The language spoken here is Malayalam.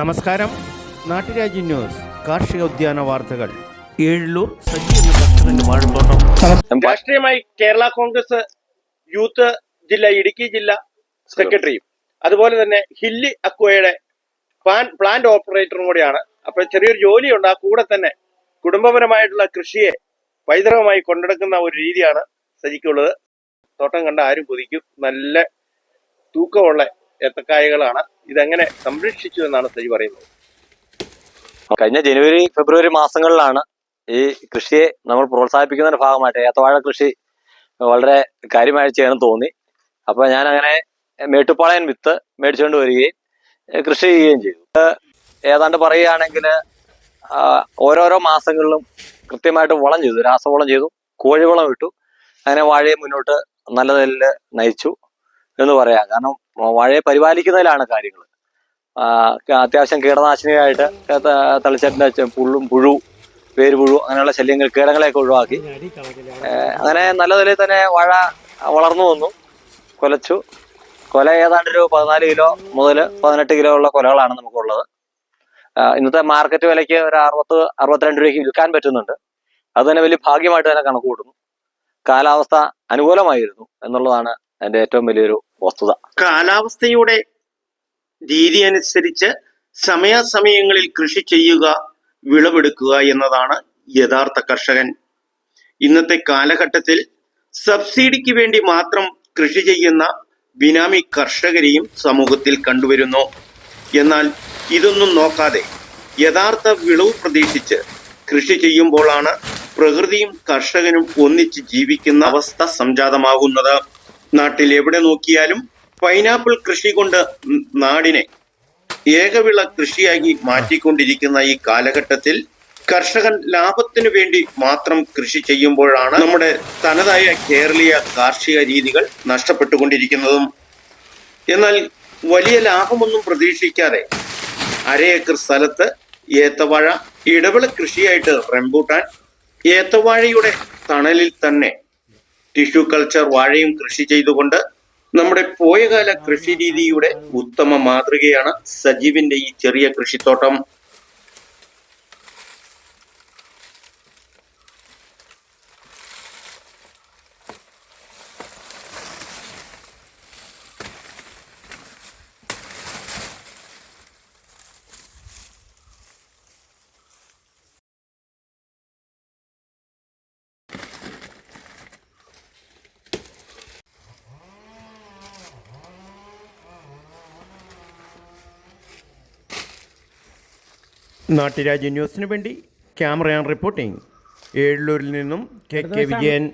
നമസ്കാരം. നാട്ടുരാജ്യ ന്യൂസ് കാർഷിക ഉദ്യാന വാർത്തകൾ. വാഴത്തോട്ടം രാഷ്ട്രീയമായി കേരള കോൺഗ്രസ് യൂത്ത് ജില്ല ഇടുക്കി ജില്ല സെക്രട്ടറിയും അതുപോലെ തന്നെ ഹില്ലി അക്വയുടെ പ്ലാന്റ് ഓപ്പറേറ്ററും കൂടിയാണ്. അപ്പൊ ചെറിയൊരു ജോലിയുണ്ട് ആ കൂടെ തന്നെ കുടുംബപരമായിട്ടുള്ള കൃഷിയെ പൈതൃകമായി കൊണ്ടെടുക്കുന്ന ഒരു രീതിയാണ് സജിക്കുള്ളത്. തോട്ടം കണ്ട ആരും കൊതിക്കും. നല്ല തൂക്കമുള്ള ഏത്തക്കായകളാണ്. ഇതെങ്ങനെ സംരക്ഷിച്ചു എന്നാണ് സജി പറയുന്നത്. കഴിഞ്ഞ ജനുവരി ഫെബ്രുവരി മാസങ്ങളിലാണ് ഈ കൃഷിയെ നമ്മൾ പ്രോത്സാഹിപ്പിക്കുന്നതിന്റെ ഭാഗമായിട്ട് ഏത്തവാഴ കൃഷി വളരെ കാര്യമായി ചെയ്യണം തോന്നി. അപ്പൊ ഞാൻ അങ്ങനെ മേട്ടുപ്പാളയൻ വിത്ത് മേടിച്ചുകൊണ്ട് വരികയും കൃഷി ചെയ്യുകയും ചെയ്തു. ഏതാണ്ട് പറയുകയാണെങ്കിൽ ഓരോരോ മാസങ്ങളിലും കൃത്യമായിട്ട് വളം ചെയ്തു രാസവളം ചെയ്തു കോഴിവളം ഇട്ടു. അങ്ങനെ വാഴയെ മുന്നോട്ട് നല്ല നിലയിൽ നയിച്ചു. എന്ന് പറയാം. കാരണം വാഴയെ പരിപാലിക്കുന്നതിലാണ് കാര്യങ്ങൾ അത്യാവശ്യം കീടനാശിനിയായിട്ട് തളിച്ചട്ടിന്റെ ചെ- പുള്ളും പുഴു വേരുപുഴു അങ്ങനെയുള്ള ശല്യങ്ങൾ കീടങ്ങളെയൊക്കെ ഒഴിവാക്കി. അങ്ങനെ നല്ല നിലയിൽ തന്നെ വാഴ വളർന്നു വന്നു. കൊലച്ചു. കൊല ഏതാണ്ട് ഒരു പതിനാല് കിലോ മുതൽ പതിനെട്ട് കിലോ ഉള്ള കൊലകളാണ് നമുക്കുള്ളത്. ഇന്നത്തെ മാർക്കറ്റ് വിലയ്ക്ക് ഒരു അറുപത് അറുപത്തിരണ്ട് രൂപയ്ക്ക് വിൽക്കാൻ പറ്റുന്നുണ്ട്. അത് തന്നെ വലിയ ഭാഗ്യമായിട്ട് തന്നെ കണക്ക് കൂട്ടുന്നു കാലാവസ്ഥ അനുകൂലമായിരുന്നു എന്നുള്ളതാണ് എന്റെ ഏറ്റവും വലിയൊരു വസ്തുത കാലാവസ്ഥയുടെ രീതി അനുസരിച്ച് സമയാസമയങ്ങളിൽ കൃഷി ചെയ്യുക വിളവെടുക്കുക എന്നതാണ് യഥാർത്ഥ കർഷകൻ. ഇന്നത്തെ കാലഘട്ടത്തിൽ സബ്സിഡിക്ക് വേണ്ടി മാത്രം കൃഷി ചെയ്യുന്ന ബിനാമി കർഷകരെയും സമൂഹത്തിൽ കണ്ടുവരുന്നു. എന്നാൽ ഇതൊന്നും നോക്കാതെ യഥാർത്ഥ വിളവ് പ്രതീക്ഷിച്ച് കൃഷി ചെയ്യുമ്പോഴാണ് പ്രകൃതിയും കർഷകനും ഒന്നിച്ച് ജീവിക്കുന്ന അവസ്ഥ സംജാതമാകുന്നത്. നാട്ടിൽ എവിടെ നോക്കിയാലും പൈനാപ്പിൾ കൃഷി കൊണ്ട് നാടിനെ ഏകവിള കൃഷിയാക്കി മാറ്റിക്കൊണ്ടിരിക്കുന്ന ഈ കാലഘട്ടത്തിൽ കർഷകൻ ലാഭത്തിനു വേണ്ടി മാത്രം കൃഷി ചെയ്യുമ്പോഴാണ് നമ്മുടെ തനതായ കേരളീയ കാർഷിക രീതികൾ നഷ്ടപ്പെട്ടുകൊണ്ടിരിക്കുന്നതും. എന്നാൽ വലിയ ലാഭമൊന്നും പ്രതീക്ഷിക്കാതെ അരയേക്കർ സ്ഥലത്ത് ഏത്തവാഴ ഇടവിള കൃഷിയായിട്ട് റംബൂട്ടാൻ ഏത്തവാഴയുടെ തണലിൽ തന്നെ ടിഷ്യൂ കൾച്ചർ വാഴയും കൃഷി ചെയ്തുകൊണ്ട് നമ്മുടെ പോയകാല കൃഷി രീതിയുടെ ഉത്തമ മാതൃകയാണ് സജീവിന്റെ ഈ ചെറിയ കൃഷിത്തോട്ടം. നാട്ടുരാജ്യ ന്യൂസിന് വേണ്ടി ക്യാമറ ആൻഡ് റിപ്പോർട്ടിംഗ്. ഏഴൂരിൽ നിന്നും കെ കെ വിജയൻ